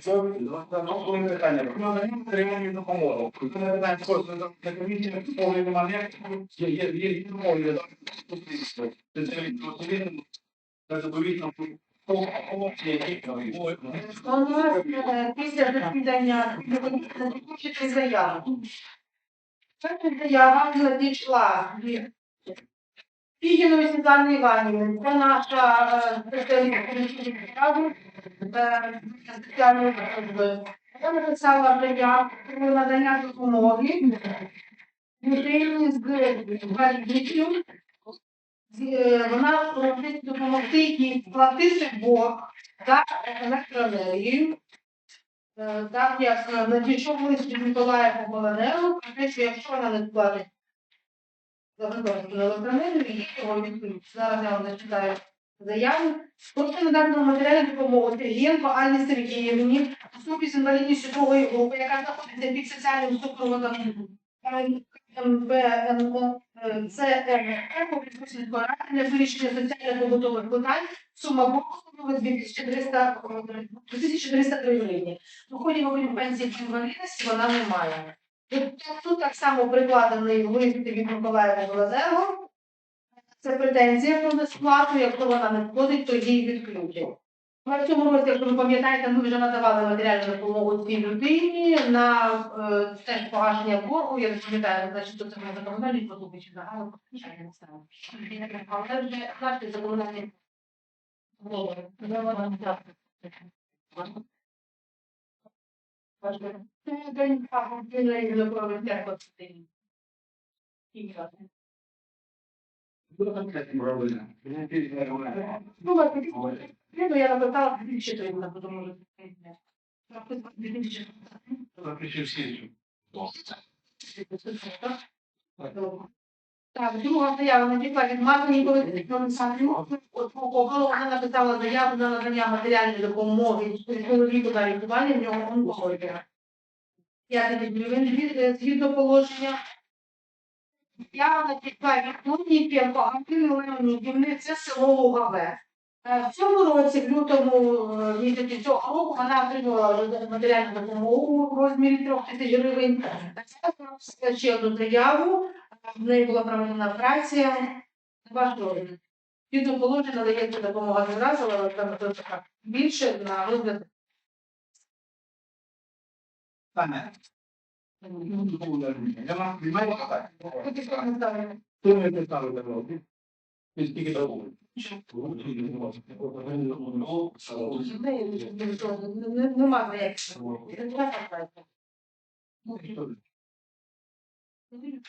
Сьогодні питання. Отримання допомоги. Питання просто на комісії повної немає. Є допомоги. Це це відповідно. Це заповідно. У нас після засідання закінчити. Перша заява надійшла від Фігіної Світлани Іванівни. Це наша е, спеціалістка ради е, спеціальної служби. Вона написала заяву про надання допомоги людині з інвалідністю. Е, Вона просить допомогти їй сплатити борг за електроенергію. Так як надійшов лист від Миколая Поболенеру, про те, що якщо вона не сплатить за використану електроенергію, її його відключить. Зараз я вам зачитаю заяву. Прошу надати матеріальну допомогу Сергієнко Анні Сергіївні, особі з інвалідністю другої групи, яка знаходиться під соціальним супроводом МВНО ЦРР по Прикусівської ради для вирішення соціально-побутових питань сума боргу становить 2300 е, 2303 гривні. Доходів окрім пенсії інвалідності вона не має. Тут- так само прикладений лист від Миколаєва Володимиру. Це претензія про несплату, якщо вона не входить, то її відключать. Ми в цьому році, якщо ви пам'ятаєте, ми вже надавали матеріальну допомогу цій людині на е, теж погашення боргу. Я не пам'ятаю, значить, то це ми за комунальні послуги чи загально я не знаю. Але вже знаєте, за я написала 2003, потому что... Написано 2003. Так, друга заява надійшла від Марії Олександрівни. От Голову вона написала заяву на надання матеріальної допомоги чоловіку на лікування, в нього онкологія. 5 гривень від- згідно положення. Я надійшла від Луніки Антини Леонідівни, це село Лугаве. Е, В цьому році, в лютому е, місяці цього року, вона отримала матеріальну допомогу в розмірі трьох тисяч гривень. Так само написала ще одну заяву, е, в неї була проведена операція. Розгляд. Згідно положення надається допомога зразу, але там така більше на розгляд. Таня. Я вам приймаю так. Поки що не ставимо. Хто не представив тебе? Ти скільки того? Не- не-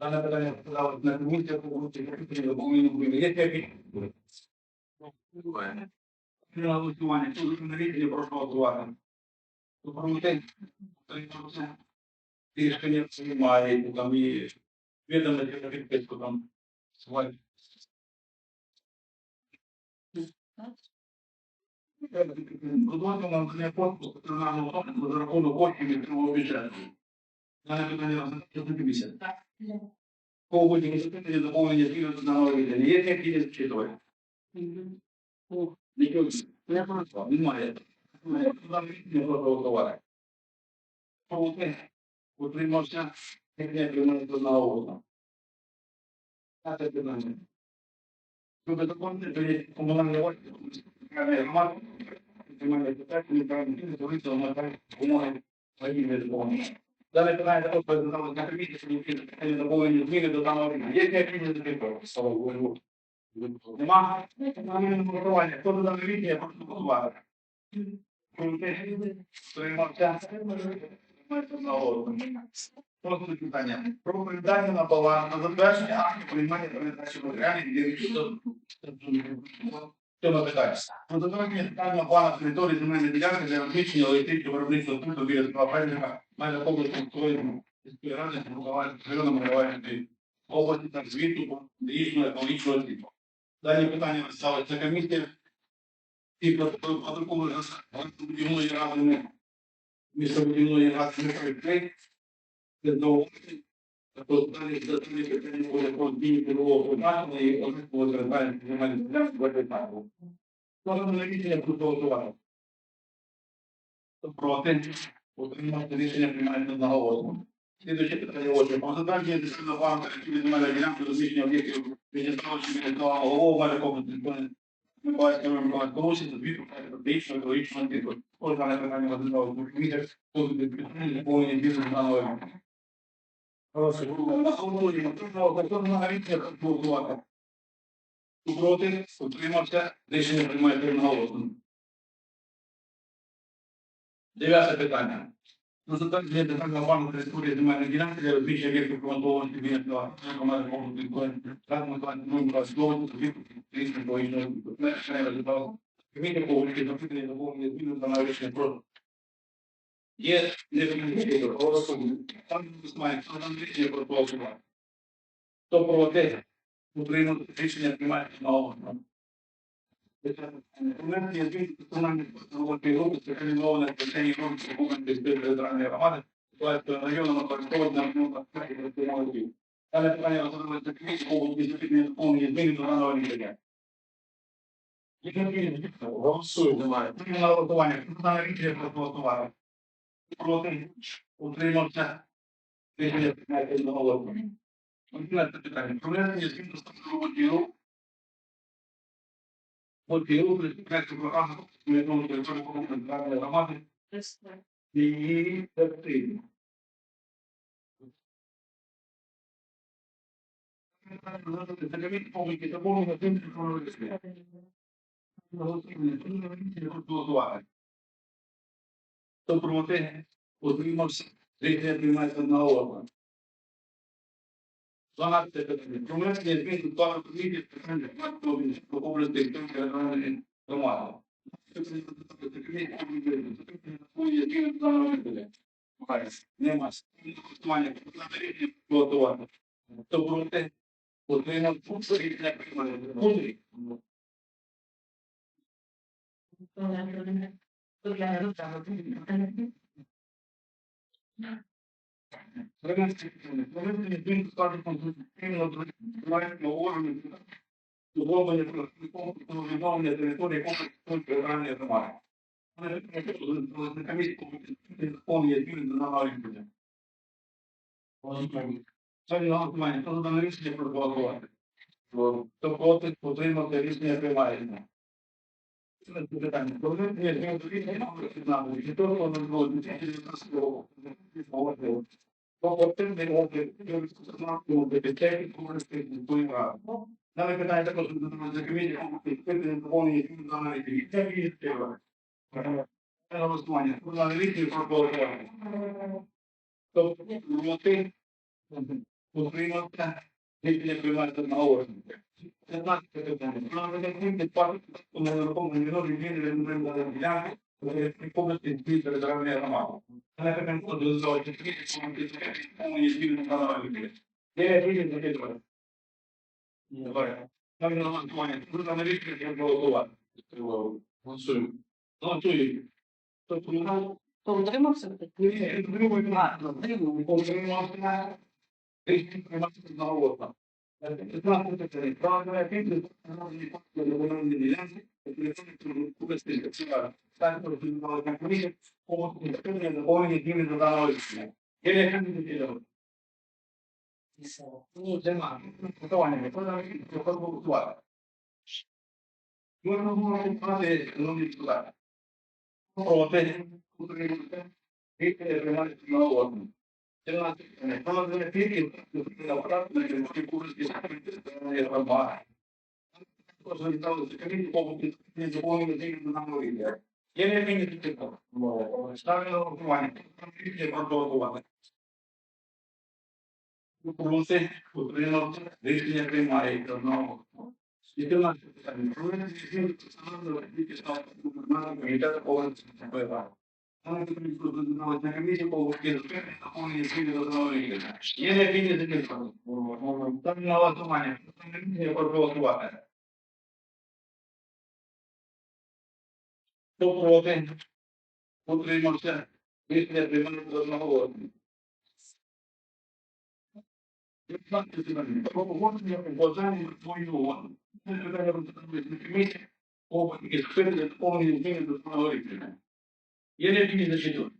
Дане питання сказали на комісію, по допомогу України. Є якісь на голосування, хто на рішення прошу голосувати. Утримався. Рішення приймає, там і відомості на підписку там. свої. Будувати нам не послуг за рахунок коштів від бюджету. Дане питання розглядати комісія. Кого будь-які запитання, доповнення зміни на нове відділення. Є які зачитувати? Немає. Там не голосувати. Проти. Утримався. Не приймається на голосу. П'яте питання. Щоб доповнити комунальні власті, громади, Немає питань, не правильно, не говориться, вона так умови своїми допомогами. Дане питання презентувалося на комісії, що необхідно доповнені зміни до даного рівня. Є необхідні зміни? Нема? Немає голосування. Хто за дане рішення, прошу голосувати. Просто питання. Про передання на баланс на затвердження актів приймання передачі матеріалів і відчуту. Цьому питання. Про затвердження детального плану території земельної ділянки для розміщення електричного виробництва пункту біля пельника майже області Московської міської ради району Миколаївської області та звіту річного екологічного світу. Дані питання ставиться комісія і протоколи будівної ради містобудівної ради Миколаївської це зауваження. Тобто далі детальні питання буде про зміни цільового призначення і однаково звертання земельних ділянок до питання. Можна на рішення проголосувати. Проти. Утримати рішення приймається одноголосно. Слідуюче питання отже. Про затвердження десятого плану території земельної ділянки розміщення об'єктів Венесовичі Венесового голову майже комплексу Миколаївської Миколаївської області та звіту стратегічного екологічного звіту. Ось дане питання розглядалося в комітеті. Тут підтримує заповнення бізнесу даного ринку. Проти, утримався, рішення приймається одноголосно. Девја се питања. Но за тази дете така бавно да има на 11 различни веќе командовани кабинет на команда могу да кој радно тоа не можам да разговарам со веќе присни кои не не разбрал. Кабинет по улике на питање да волни да видам да највеќе брод. Је не видам што е просто там сме там веќе протокол. Тоа прво дете. Потребно да речење примајте на ово. Конвенція звіт національної роботи групи спеціалізована в питанні розвитку Кубанської територіальної громади, району на користування на молодів. Дане питання розробилося комісії, області запитання доповнення зміни до даного рішення. Голосуємо. Прийняли на голосування. Хто за рішення прошу голосувати? Проти? Утримався? Рішення приймається одноголосно. Одинадцяте питання. Про внесення змін до статуту роботів Мотиву проекту програми міжнародної території комунальної громади і її ефективні. Закаміть повністю доповнення тим, що робити. Голосувати. Хто проти, утримався, рішення приймається одноголосно. 12 питання. Про внесення змін до плану комісії з питань по області територіальної громади. Нема. Голосування. Голосувати. Хто проти? Утримав. Рішення приймається. Мудрий. Проведення до складу конституційного державного органу зроблення відновлення території комплексної територіальної громади. На комісії повні зміни до даного рішення. Сьогодні на голосування. Хто за дане рішення проголосувати? Хто проти, утримався, рішення приймається. Це питання. Проведення змін до рішення номер 15. Від того, воно було 2019 року. Оперативний облік юридично безпеки комуністичної міської ради. Дане питання також за комісії комуністичної доповнення змін до аналітики. Це відкриває. Це голосування. Про аналітику про голосування. Тобто, проти, утримався, рішення приймається на органі. 15 питання. Про аналітику партії нерухомої мінорі зміни регулювання ділянки повністю дві територіальні громади. Голосуємо. Голосуємо. Тобто, ну, То утримався? ні, другий А, другий повинно рішення приймати на голосу. 15 питання. Правильно, я розглядали на комісії, повністю Gracias. Заповнення зміни до даного рішення. Є яка не відділила? Ну, нема. Готування. Виконання рішення, що голосувати. Можна було голосувати, ну, не депутати. Проти, утримуйте, рішення приймається на голосу. 17. Про надання пільги на апарат на керівництві Курської спеціальної громади. Розглядалися комісії по заповненню змін до даного рівня. Є необхідні підтримки. Ставлю на голосування. Рішення проголосувати. Проти, утримався, рішення приймається одного. 14 питання. Проведення змін до постанови Російської Штату Національного комітету повністю ПП. Саме тут розглядалась на комісії по вузькій зупинці заповнення зміни до даного рішення. Є необхідні підтримки. Ставлю на голосування. Рішення проголосувати. Хто проти? Утримався. Рішення приймається одного. Про погодження побажання свою угоду. Це питання розглядається комісії, оба які спити заповнені зміни до свого рішення. Є необхідні зачиту.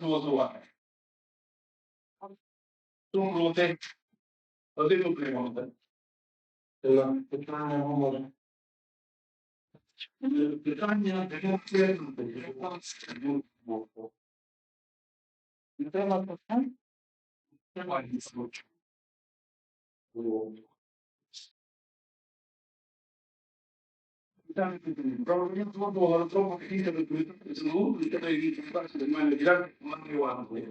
Голосувати. Хто проти? Один утримався. Питання говорить. Питання Підтримати. Тримайте случай. Правоохоронні служби розробку технічної документації ЗНУ, яка є відповідальністю до мене ділянки команди Іванової.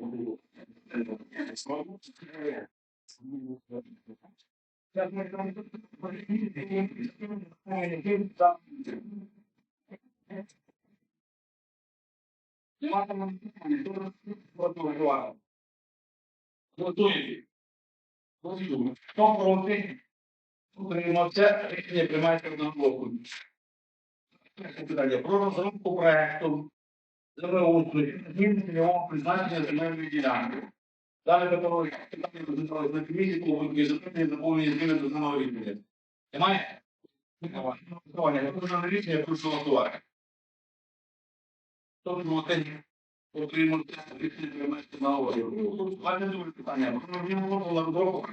Зараз ми там Готуємо. Готуємо. Хто проти? Утримався. Рішення приймається одноголосно. Перше питання. Про розробку проекту землеустрою, зміни цільового призначення земельної ділянки. Далі питання питання розглядалось на комісії, коли запитання заповнені зміни до земного рішення. Немає? Немає. Голосування. Я прошу на рішення, я прошу голосувати. Хто проти? Утримався. Рішення приймається на голову. Давайте друге питання. Про розробку на розробку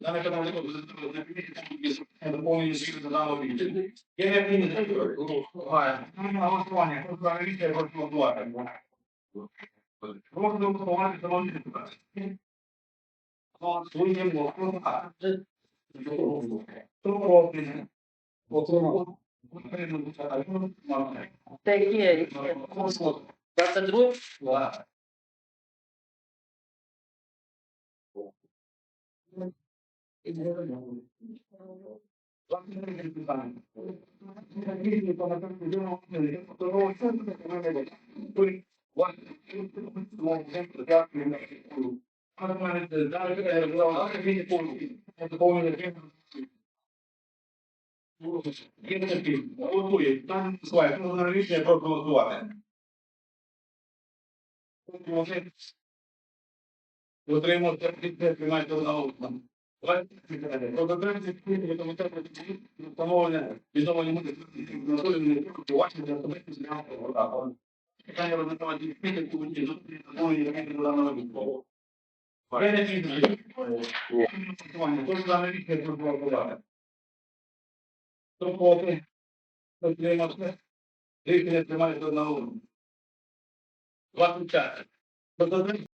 землеустрою, резидент смерть ділянки проекту, і то поні Дане питання розглядалось на комісії, коли запитання заповнені зміни до даного рішення. Є необхідність голосування. На голосування. Хто за рішення, я прошу голосувати. Прошу голосувати за нові депутати. Голосуємо. Хто проти? Такі, які? 22? Готує. Там слайд. Можна рішення проголосувати. Утримався, приймається на голосу. Продовжується відповідні комітету встановлення відновлення мити Анатоліївни Купівачі для особистих зрянки вода. Питання дійсно, яку вони зустріли встановлення яких до даного відповідь. Варення фізики. Тож дане рішення проголосувати. Хто проти? Утримався. Рішення приймається на голосу. 25.